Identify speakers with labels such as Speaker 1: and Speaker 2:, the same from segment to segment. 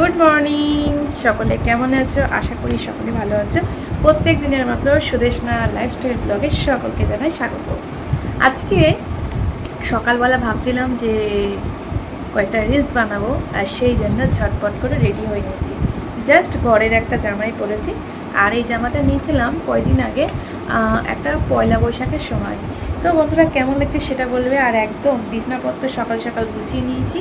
Speaker 1: Good morning. সকলে কেমন আছো? আশা করি সকলে ভালো আছো। প্রত্যেক দিনের মতো সুদেশনা লাইফস্টাইল ব্লগে সকলকে জানাই স্বাগত। আজকে সকালবেলা ভাবছিলাম যে কয়েকটা রিলস বানাবো, আর সেই জন্য ঝটপট করে রেডি হয়ে নিয়েছি। জাস্ট ঘরের একটা জামাই পরেছি। আর এই জামাটা নিয়েছিলাম কয়দিন আগে একটা পয়লা বৈশাখের সময়। তো বন্ধুরা, কেমন লাগছে সেটা বলবে। আর একদম বিছনাপত্র সকাল সকাল গুছিয়ে নিয়েছি।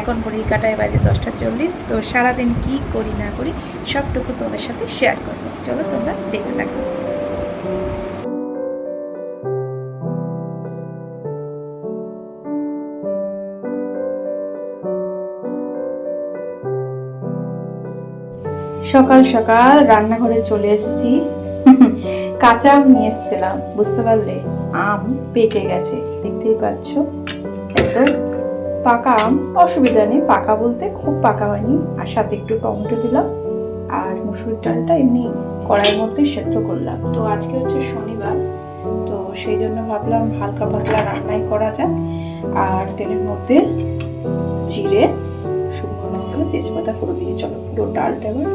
Speaker 1: এখন ঘড়ির কাটায় বাজে দশটা চল্লিশ। তো সারাদিন কি করি না করি, সবটুকু তোমাদের সাথে শেয়ার করব। চলো তোমরা দেখতে থাকো। সকাল সকাল রান্নাঘরে চলে এসেছি। কাঁচা আম নিয়ে এসেছিলাম, বুঝতে পারলে? আম পেকে গেছে, দেখতেই পাচ্ছ? একদম পাকা আম, অসুবিধা নেই, পাকা বলতে খুব পাকা হয়নি। আর সাথে একটু টমেটো দিলাম, আর মুসুর ডালটা এমনি কড়াইয়ের মধ্যে সেদ্ধ করলাম। তো আজকে হচ্ছে শনিবার, তো সেই জন্য ভাবলাম হালকা পাতলা রান্নাই করা যাক। আর তেলের মধ্যে জিরে, শুকনো লঙ্কা, তেজপাতা পুরো দিয়ে, চলো পুরো ডালটা এবার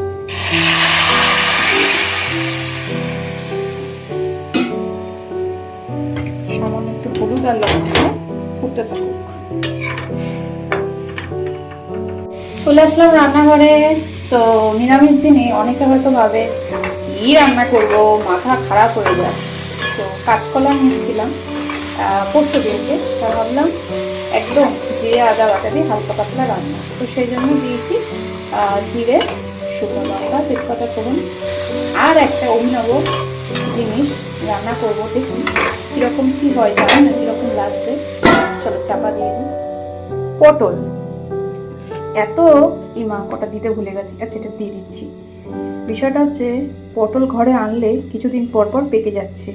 Speaker 1: চলে আসলাম রান্নাঘরে। তো নিরামিষ দিনে অনেকে হয়তো ভাবে, কি রান্না করব? মাথা খারাপ হয়ে যায়। তো কাঁচকলা নিয়েছিলাম পোস্ত দিয়েছে তা ভাবলাম একদম জিরে, আদা, বাটা দিয়ে হালকা পাতলা রান্না। তো সেই জন্য দিয়েছি জিরে, শুকনো লঙ্কা, তেজপাতা করুন আর একটা অভিনব জিনিস রান্না করব দেখুন কীরকম কী হয়, জানি না কীরকম লাগবে। চলো চাপা দিয়ে দিই। পটল। এত ইমা কটা দিতে ভুলে গেছি। আচ্ছা এটা দিয়ে দিচ্ছি। বিষয়টা হচ্ছে, পটল ঘরে আনলে কিছুদিন পর পর পেকে যাচ্ছে।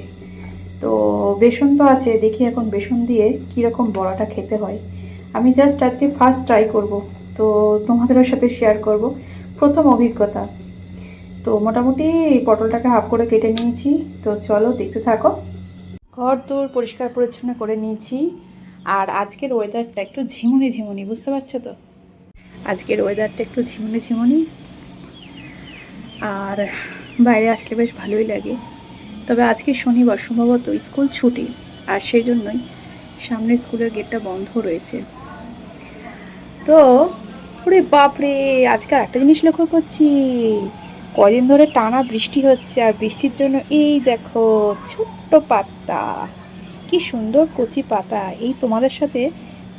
Speaker 1: তো বেসন তো আছে, দেখি এখন বেসন দিয়ে কীরকম বড়াটা খেতে হয়। আমি জাস্ট আজকে ফার্স্ট ট্রাই করব। তো তোমাদের সাথে শেয়ার করব। প্রথম অভিজ্ঞতা। তো মোটামুটি পটলটাকে হাফ করে কেটে নিয়েছি। তো চলো দেখতে থাকো। ঘর দূর পরিষ্কার পরিচ্ছন্ন করে নিয়েছি। আর আজকের ওয়েদারটা একটু ঝিমুনি ঝিমুনি, বুঝতে পারছ তো? আজকের ওয়েদারটা একটু ঝিমুনি ঝিমুনি। আর বাইরে আসলে বেশ ভালোই লাগে। তবে আজকে শনিবার, সম্ভবত স্কুল ছুটি। আর সেই জন্যই সামনে স্কুলের গেটটা বন্ধ রয়েছে। তো ওরে বাপরে, আজকে একটা জিনিস লক্ষ্য করছি। কদিন ধরে টানা বৃষ্টি হচ্ছে আর বৃষ্টির জন্য এই দেখো ছোট্ট পাতা। কি সুন্দর কচি পাতা। এই তোমাদের সাথে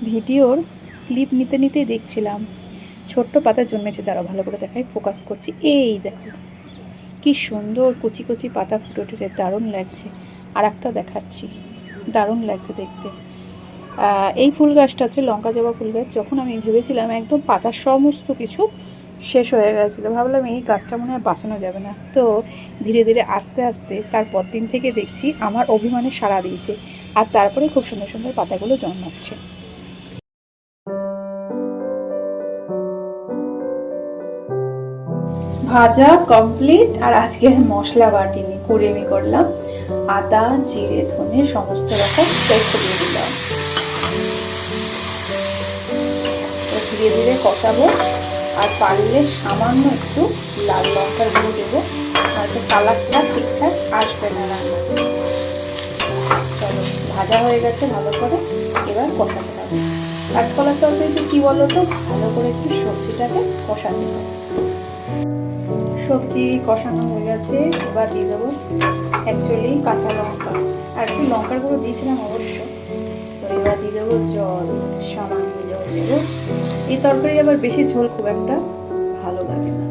Speaker 1: ভিডিওর ক্লিপ নিতে নিতে দেখছিলাম। ছোট্ট পাতা জন্মেছে, দাঁড়াও ভালো করে দেখাই ফোকাস করছি। এই দেখো, কি সুন্দর কচি কচি পাতা ফুটে উঠেছে, দারুণ লাগছে। আর একটা দেখাচ্ছি, দারুণ লাগছে দেখতে। এই ফুল গাছটা হচ্ছে লঙ্কা জবা ফুল গাছ। যখন আমি ভেবেছিলাম একদম পাতার সমস্ত কিছু শেষ হয়ে গেছিল। ভাবলাম এই কাজটা মনে হয় বাঁচানো যাবে না। তো ধীরে ধীরে আস্তে আস্তে তারপর দিন থেকে দেখছি আমার অভিমানে সাড়া দিয়েছে আর তারপরে খুব সুন্দর সুন্দর পাতাগুলো জন্মাচ্ছে। ভাজা কমপ্লিট আর আজকের মশলা বাটিনি কুড়েমি করলাম। আদা, জিরে, ধনে সমস্ত রকম পেস্ট দিয়ে দিলাম ধীরে ধীরে কষাবো। আর পারলে সামান্য একটু লাল লঙ্কার গুঁড়ো দেবো। হয়তো কালারটা ঠিকঠাক আসবে না রান্নাতে। চলো, ভাজা হয়ে গেছে ভালো করে। এবার কষাতে হবে। কাঁচকলার তরকারিতে কী বলো তো? ভালো করে একটু সবজিটাকে কষাতে হবে। সবজি কষানো হয়ে গেছে। এবার দিয়ে দেবো অ্যাকচুয়ালি কাঁচা লঙ্কা। আর একটু লঙ্কার গুঁড়ো দিয়েছিলাম অবশ্য। তো এবার দিয়ে দেবো জল, সামান্য জল দেবো। এই তরকারি আবার বেশি ঝোল খুব একটা ভালো লাগে না।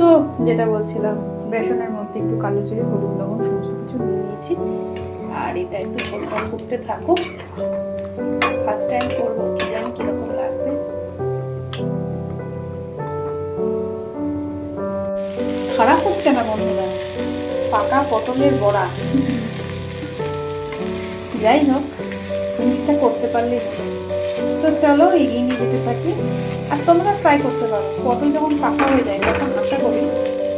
Speaker 1: তো যেটা বলছিলাম, বেসনের মধ্যে একটু কালো জিরে, হলুদ লবণ সমস্ত কিছু নিয়ে নিয়েছি। আর এটা একটু ঝোলটা ফুটতে থাকুক। ফার্স্ট টাইম করব, কি জানি কীরকম লাগবে। খারাপ হচ্ছে না বন্ধুরা? পাকা পটলের বড়া। যাই হোক, জিনিসটা করতে পারলেই। তো চলো এগিয়ে নিয়ে যেতে থাকি। আর তোমরা ট্রাই করতে পারো। পটল যখন পাকা হয়ে যায়, তখন আশা করি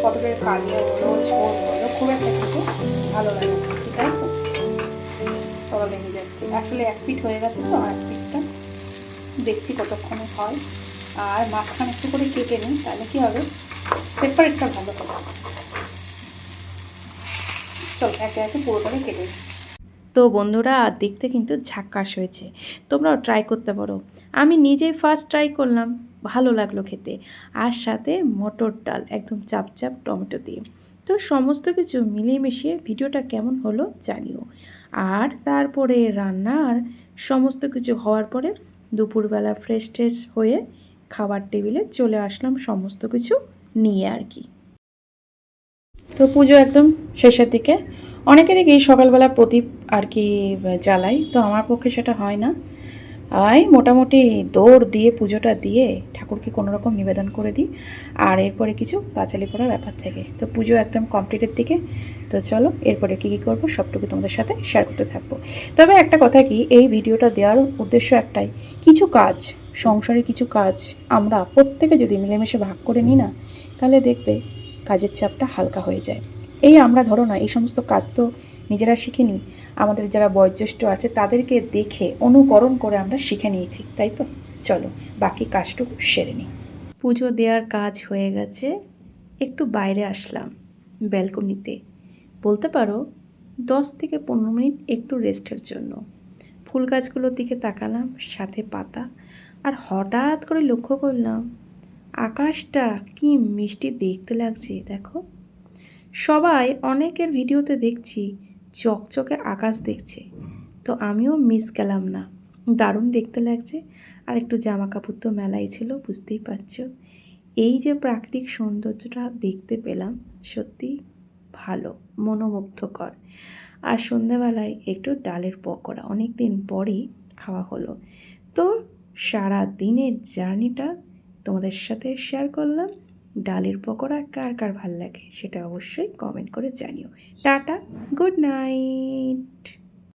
Speaker 1: পটলের কালিয়া বলো ঝোল খুব একটা খেতে ভালো লাগে তাই তো চলো লেগে যাচ্ছে। আসলে এক পিঠ হয়ে গেছে তো এক পিঠটা দেখছি কতক্ষণে হয়। আর মাঝখানে একটু করে কেটে নিই, তাহলে কী হবে? সেপারেটটা ভালো হবে। চল, একে একে পুরোটাকে কেটে নিই। তো বন্ধুরা, দেখতে কিন্তু ঝাক্কাস হয়েছে। তোমরাও ট্রাই করতে পারো। আমি নিজেই ফার্স্ট ট্রাই করলাম, ভালো লাগল খেতে। আর সাথে মটর ডাল, একদম চাপ চাপ টমেটো দিয়ে। তো সমস্ত কিছু মিলিয়ে মিশিয়ে ভিডিওটা কেমন হলো জানিও। আর তারপরে রান্নার সমস্ত কিছু হওয়ার পরে দুপুরবেলা ফ্রেশ ট্রেশ হয়ে খাবার টেবিলে চলে আসলাম সমস্ত কিছু নিয়ে আর কি। তো পুজো একদম শেষের দিকে। অনেকে দেখি সকালবেলা প্রদীপ আর কি জ্বালাই তো আমার পক্ষে সেটা হয় না। এই মোটামুটি দৌড় দিয়ে, পুজোটা দিয়ে ঠাকুরকে কোনো রকম নিবেদন করে দিই। আর এরপরে কিছু পাঁচালি পড়ার ব্যাপার থাকে। তো পুজো একদম কমপ্লিটের দিকে। তো চলো, এরপরে কী কী করব সবটুকু তোমাদের সাথে শেয়ার করতে থাকব। তবে একটা কথা কি, এই ভিডিওটা দেওয়ার উদ্দেশ্য একটাই। কিছু কাজ, সংসারে কিছু কাজ আমরা প্রত্যেকে যদি মিলেমিশে ভাগ করে নিই না, তাহলে দেখবে কাজের চাপটা হালকা হয়ে যায়। এই আমরা ধরো না, এই সমস্ত কাজ তো নিজেরা শিখিনি আমাদের যারা বয়োজ্যেষ্ঠ আছে তাদেরকে দেখে, অনুকরণ করে আমরা শিখে নিয়েছি, তাই তো? চলো, বাকি কাজটুকু সেরে নিই। পুজো দেওয়ার কাজ হয়ে গেছে, একটু বাইরে আসলাম ব্যালকনিতে। বলতে পারো, দশ থেকে পনেরো মিনিট একটু রেস্টের জন্য। ফুল গাছগুলোর দিকে তাকালাম, সাথে পাতা, আর হঠাৎ করে লক্ষ্য করলাম, আকাশটা কি মিষ্টি দেখতে লাগছে, দেখো। সবাই অনেকের ভিডিওতে দেখছি চকচকে আকাশ দেখছে। তো আমিও মিস গেলাম না। দারুণ দেখতে লাগছে। আর একটু জামা কাপড় তো মেলাই ছিল, বুঝতেই পারছ। এই যে প্রাকৃতিক সৌন্দর্যটা দেখতে পেলাম, সত্যি ভালো, মনোমুগ্ধকর। আর সন্ধ্যাবেলায় একটু ডালের পকোড়া অনেক দিন পরই খাওয়া হলো। তো সারা দিনের জার্নিটা তোমাদের সাথে শেয়ার করলাম। ডালের পকোড়া কার কার ভালো লাগে সেটা অবশ্যই কমেন্ট করে জানিও। Tata good night